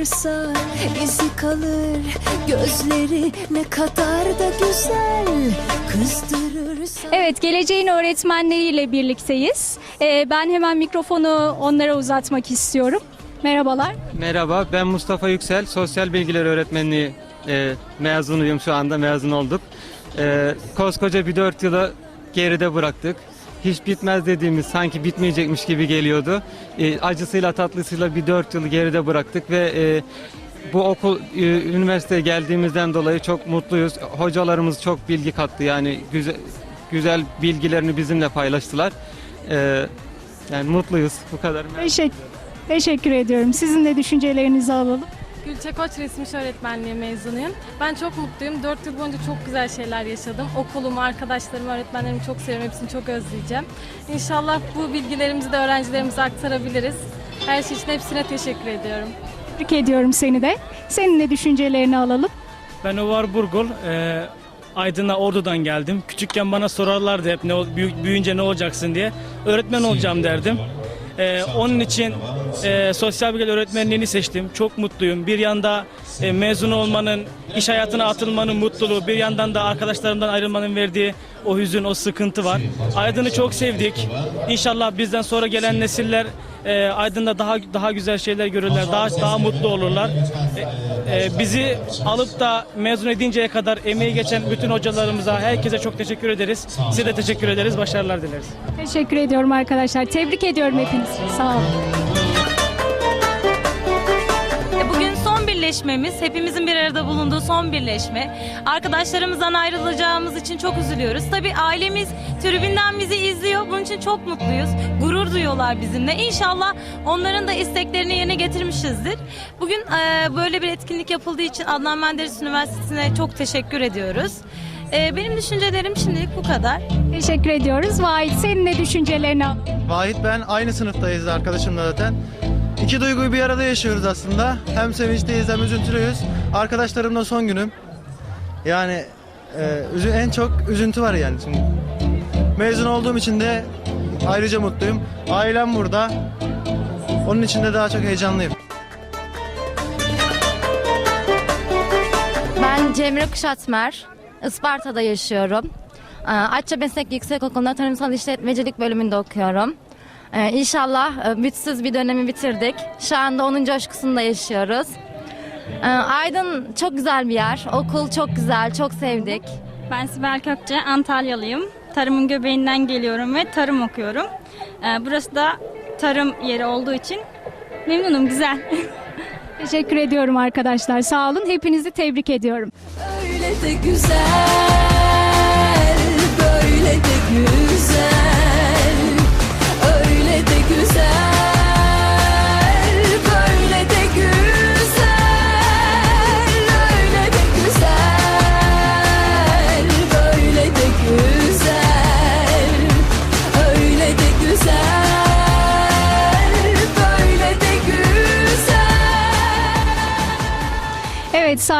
bakarsa izi kalır Gözleri ne kadar da güzel Kızdırırsa Evet, geleceğin öğretmenleriyle birlikteyiz. Ee, ben hemen mikrofonu onlara uzatmak istiyorum. Merhabalar. Merhaba, ben Mustafa Yüksel. Sosyal Bilgiler Öğretmenliği e, mezunuyum şu anda, mezun olduk. E, koskoca bir dört yılı geride bıraktık. Hiç bitmez dediğimiz, sanki bitmeyecekmiş gibi geliyordu. E, acısıyla tatlısıyla bir dört yılı geride bıraktık ve e, bu okul, e, üniversiteye geldiğimizden dolayı çok mutluyuz. Hocalarımız çok bilgi kattı, yani güzel, güzel bilgilerini bizimle paylaştılar. E, yani mutluyuz, bu kadar. Teşekkür, teşekkür ediyorum. Sizin de düşüncelerinizi alalım. Gülçe Koç Resim İş Öğretmenliği mezunuyum. Ben çok mutluyum. 4 yıl boyunca çok güzel şeyler yaşadım. Okulumu, arkadaşlarımı, öğretmenlerimi çok seviyorum. Hepsini çok özleyeceğim. İnşallah bu bilgilerimizi de öğrencilerimize aktarabiliriz. Her şey için hepsine teşekkür ediyorum. Tebrik ediyorum seni de. Senin de düşüncelerini alalım. Ben Ovar Burgul. Ee, Aydın'a Ordu'dan geldim. Küçükken bana sorarlardı hep ne büyüyünce ne olacaksın diye. Öğretmen olacağım derdim. Ee, onun için e, sosyal bilgiler öğretmenliğini seçtim. Çok mutluyum. Bir yanda e, mezun olmanın, iş hayatına atılmanın mutluluğu, bir yandan da arkadaşlarımdan ayrılmanın verdiği o hüzün, o sıkıntı var. Aydın'ı çok sevdik. İnşallah bizden sonra gelen nesiller e, Aydın'da daha daha güzel şeyler görürler, daha daha mutlu olurlar. E, e, bizi alıp da mezun edinceye kadar emeği geçen bütün hocalarımıza, herkese çok teşekkür ederiz. Size de teşekkür ederiz. Başarılar dileriz. Teşekkür ediyorum arkadaşlar. Tebrik ediyorum hepinizi. Sağ olun. Birleşmemiz, hepimizin bir arada bulunduğu son birleşme. Arkadaşlarımızdan ayrılacağımız için çok üzülüyoruz. Tabii ailemiz tribünden bizi izliyor. Bunun için çok mutluyuz. Gurur duyuyorlar bizimle. İnşallah onların da isteklerini yerine getirmişizdir. Bugün e, böyle bir etkinlik yapıldığı için Adnan Menderes Üniversitesi'ne çok teşekkür ediyoruz. E, benim düşüncelerim şimdilik bu kadar. Teşekkür ediyoruz. Vahit senin de düşüncelerini alalım. Vahit ben aynı sınıftayız arkadaşımla zaten. İki duyguyu bir arada yaşıyoruz aslında. Hem sevinçliyiz hem üzüntülüyüz. Arkadaşlarımla son günüm. Yani e, en çok üzüntü var yani şimdi. Mezun olduğum için de ayrıca mutluyum. Ailem burada. Onun için de daha çok heyecanlıyım. Ben Cemre Kuşatmer. Isparta'da yaşıyorum. Ee, Atça Meslek Yüksekokulu'nda tarımsal işletmecilik bölümünde okuyorum. Ee, İnşallah e, bütsüz bir dönemi bitirdik. Şu anda onun coşkusunda yaşıyoruz. Ee, Aydın çok güzel bir yer. Okul çok güzel, çok sevdik. Ben Sibel Kökçe, Antalyalıyım. Tarımın göbeğinden geliyorum ve tarım okuyorum. Ee, burası da tarım yeri olduğu için memnunum, güzel. Teşekkür ediyorum arkadaşlar. Sağ olun. Hepinizi tebrik ediyorum. Öyle de güzel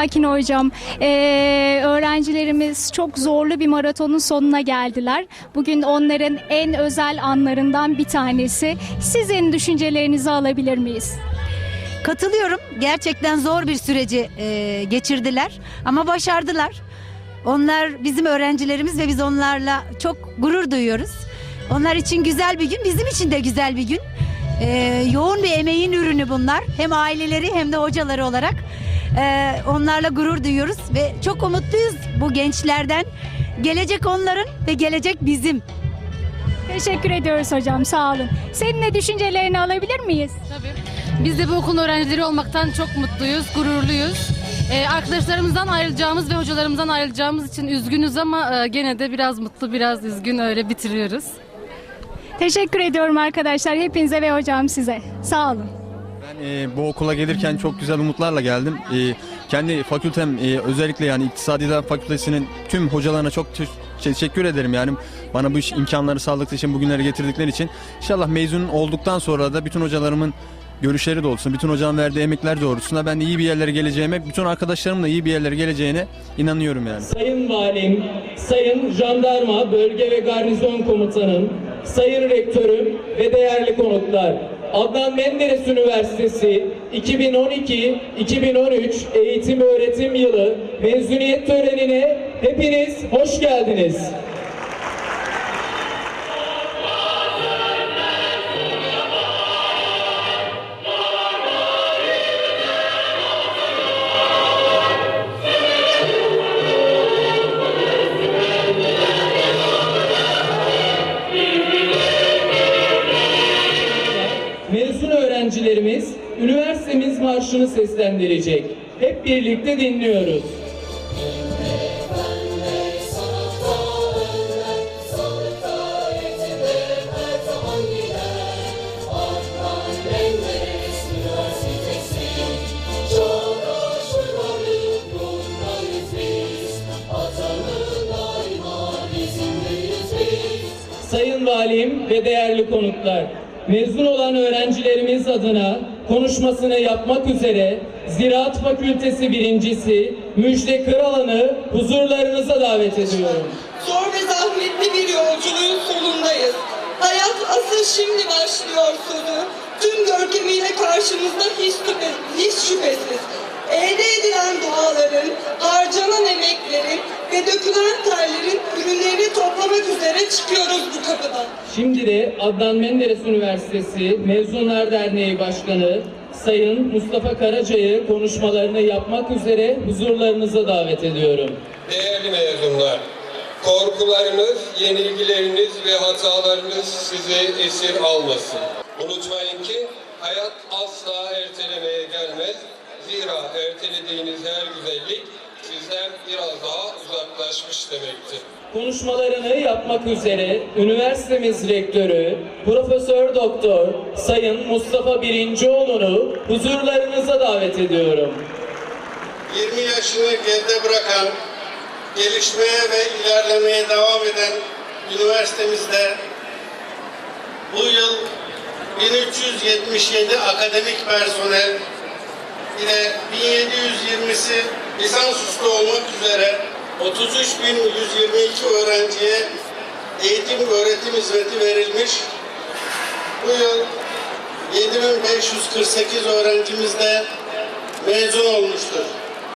Sakin Hocam. Ee, öğrencilerimiz çok zorlu bir maratonun sonuna geldiler. Bugün onların en özel anlarından bir tanesi. Sizin düşüncelerinizi alabilir miyiz? Katılıyorum. Gerçekten zor bir süreci e, geçirdiler ama başardılar. Onlar bizim öğrencilerimiz ve biz onlarla çok gurur duyuyoruz. Onlar için güzel bir gün, bizim için de güzel bir gün. E, yoğun bir emeğin ürünü bunlar. Hem aileleri hem de hocaları olarak. E, onlarla gurur duyuyoruz ve çok umutluyuz bu gençlerden. Gelecek onların ve gelecek bizim. Teşekkür ediyoruz hocam. Sağ olun. Senin de düşüncelerini alabilir miyiz? Biz de bu okulun öğrencileri olmaktan çok mutluyuz, gururluyuz. Ee, arkadaşlarımızdan ayrılacağımız ve hocalarımızdan ayrılacağımız için üzgünüz ama e, gene de biraz mutlu, biraz üzgün öyle bitiriyoruz. Teşekkür ediyorum arkadaşlar. Hepinize ve hocam size. Sağ olun. E, bu okula gelirken çok güzel umutlarla geldim. E, kendi fakültem e, özellikle yani İktisadi İdare Fakültesinin tüm hocalarına çok te- teşekkür ederim yani bana bu iş imkanları sağladıkları için bugünlere getirdikleri için. İnşallah mezun olduktan sonra da bütün hocalarımın görüşleri doğrultusunda, bütün hocanın verdiği emekler doğrultusunda ben de iyi bir yerlere geleceğime, bütün arkadaşlarımın da iyi bir yerlere geleceğine inanıyorum yani. Sayın Valim, Sayın Jandarma Bölge ve Garnizon Komutanım, Sayın Rektörüm ve değerli konuklar, Adnan Menderes Üniversitesi 2012-2013 eğitim öğretim yılı mezuniyet törenine hepiniz hoş geldiniz. Öğrencilerimiz üniversitemiz marşını seslendirecek. Hep birlikte dinliyoruz. Sayın Valim ve değerli konuklar, mezun olan öğrencilerimiz adına konuşmasını yapmak üzere Ziraat Fakültesi birincisi Müjde Kıralan'ı huzurlarınıza davet ediyorum. Zor ve zahmetli bir yolculuğun sonundayız. Hayat asıl şimdi başlıyor sonu. Tüm görkemiyle karşımızda hiç, hiç şüphesiz. Elde edilen duaların, harcanan emeklerin ve dökülen terlerin ürünlerini toplamak üzere çıkıyoruz bu kapıdan. Şimdi de Adnan Menderes Üniversitesi Mezunlar Derneği Başkanı Sayın Mustafa Karaca'yı konuşmalarını yapmak üzere huzurlarınıza davet ediyorum. Değerli mezunlar, korkularınız, yenilgileriniz ve hatalarınız sizi esir almasın. Unutmayın ki hayat asla ertelemeye gelmez. Zira ertelediğiniz her güzellik sizden biraz daha uzaklaşmış demektir. Konuşmalarını yapmak üzere üniversitemiz rektörü Profesör Doktor Sayın Mustafa Birincioğlu'nu huzurlarınıza davet ediyorum. 20 yaşını geride bırakan, gelişmeye ve ilerlemeye devam eden üniversitemizde bu yıl 1377 akademik personel ile 1720'si lisansüstü olmak üzere 33.122 öğrenciye eğitim öğretim hizmeti verilmiş. Bu yıl 7548 öğrencimiz de mezun olmuştur.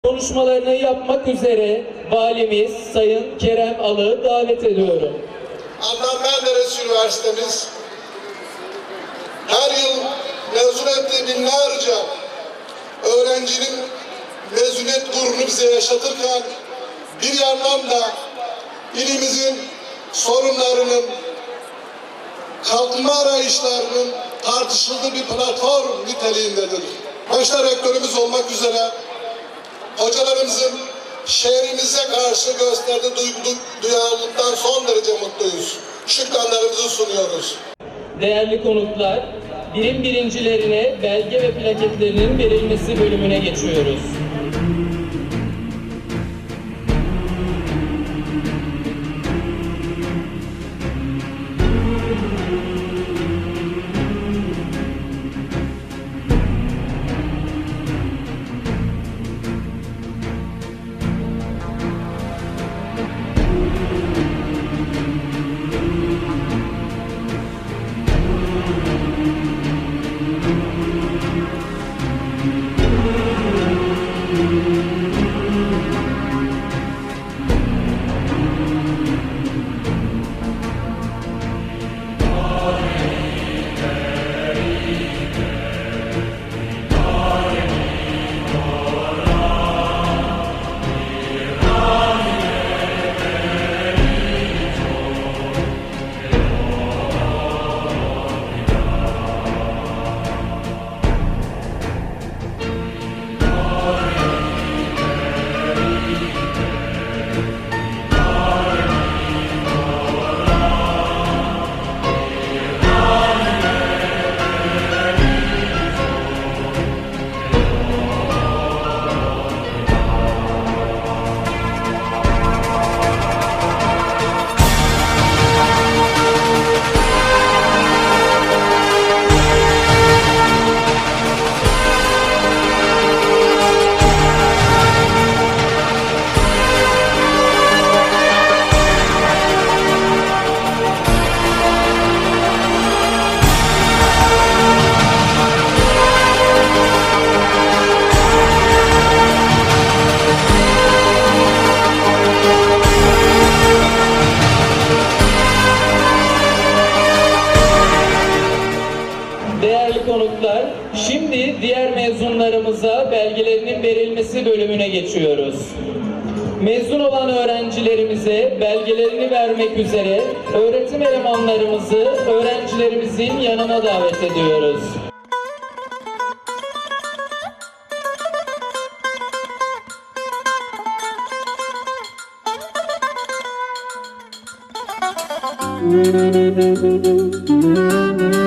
Konuşmalarını yapmak üzere valimiz Sayın Kerem Alı davet ediyorum. Adnan Menderes Üniversitemiz her yıl mezun ettiği binlerce öğrencinin mezuniyet gururunu bize yaşatırken bir yandan da ilimizin sorunlarının kalkınma arayışlarının tartışıldığı bir platform niteliğindedir. Başta rektörümüz olmak üzere hocalarımızın şehrimize karşı gösterdiği duygu, duyarlılıktan son derece mutluyuz. Şükranlarımızı sunuyoruz. Değerli konuklar, birim birincilerine belge ve plaketlerinin verilmesi bölümüne geçiyoruz. Yanına davet ediyoruz. İnsan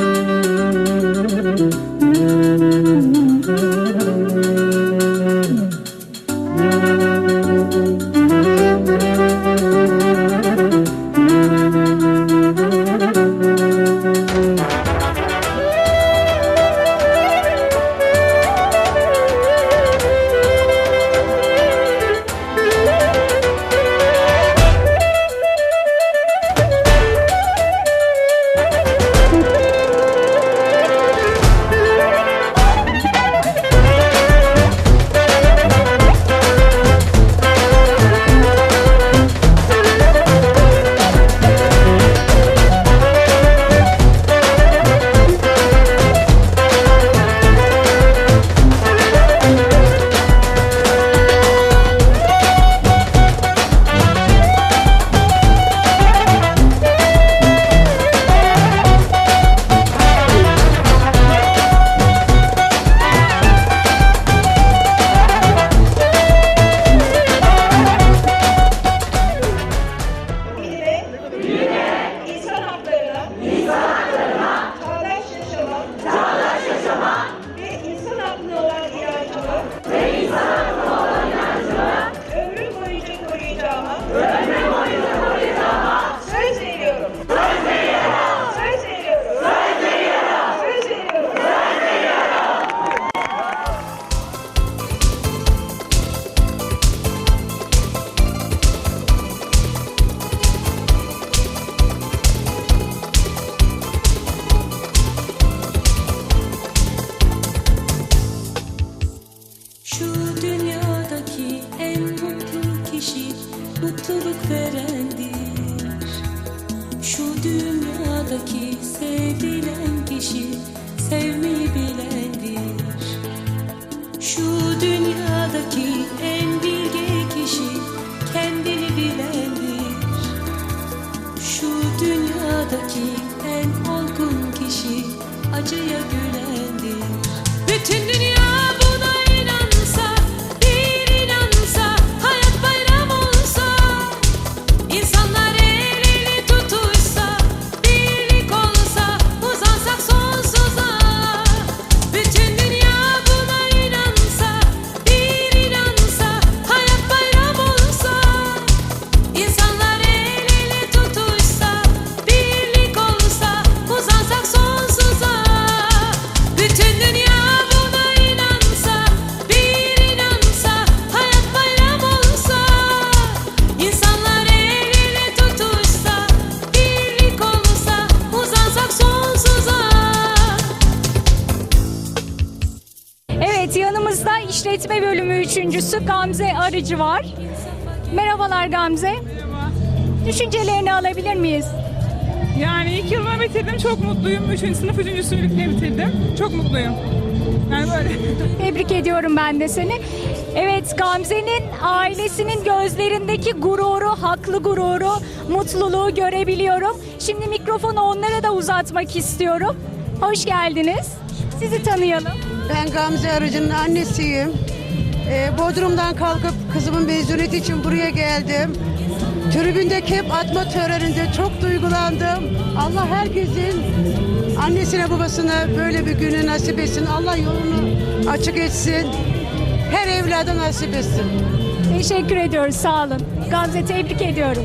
Gamze Arıcı var. Merhabalar Gamze. Düşüncelerini alabilir miyiz? Yani ilk yılımı bitirdim. Çok mutluyum. Üçüncü sınıf üçüncüsünü bitirdim. Çok mutluyum. Yani böyle. Tebrik ediyorum ben de seni. Evet Gamze'nin ailesinin gözlerindeki gururu, haklı gururu, mutluluğu görebiliyorum. Şimdi mikrofonu onlara da uzatmak istiyorum. Hoş geldiniz. Sizi tanıyalım. Ben Gamze Arıcı'nın annesiyim. Ee, Bodrum'dan kalkıp kızımın mezuniyeti için buraya geldim. Tribünde kep atma töreninde çok duygulandım. Allah herkesin annesine babasına böyle bir günü nasip etsin. Allah yolunu açık etsin. Her evlada nasip etsin. Teşekkür ediyoruz. Sağ olun. Gamze tebrik ediyorum.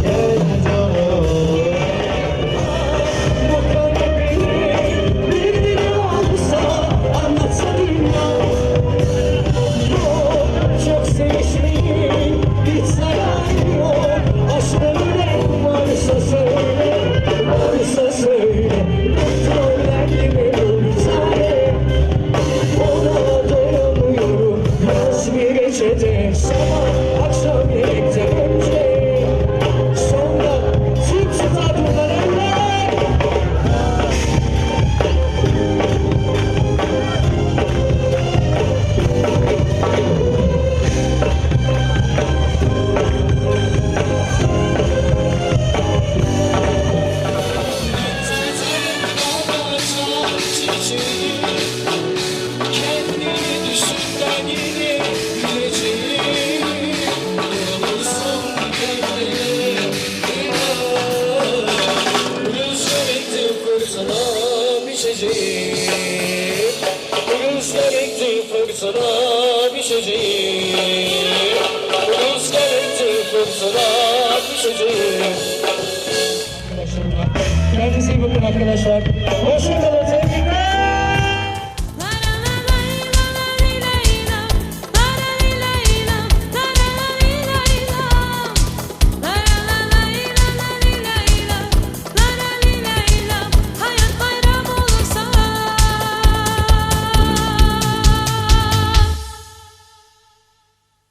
Yeah. Rüzgar etti fırtına biçeceğim Rüzgar etti fırtına biçeceğim Kendinize iyi bakın arkadaşlar. Hoşçakalın.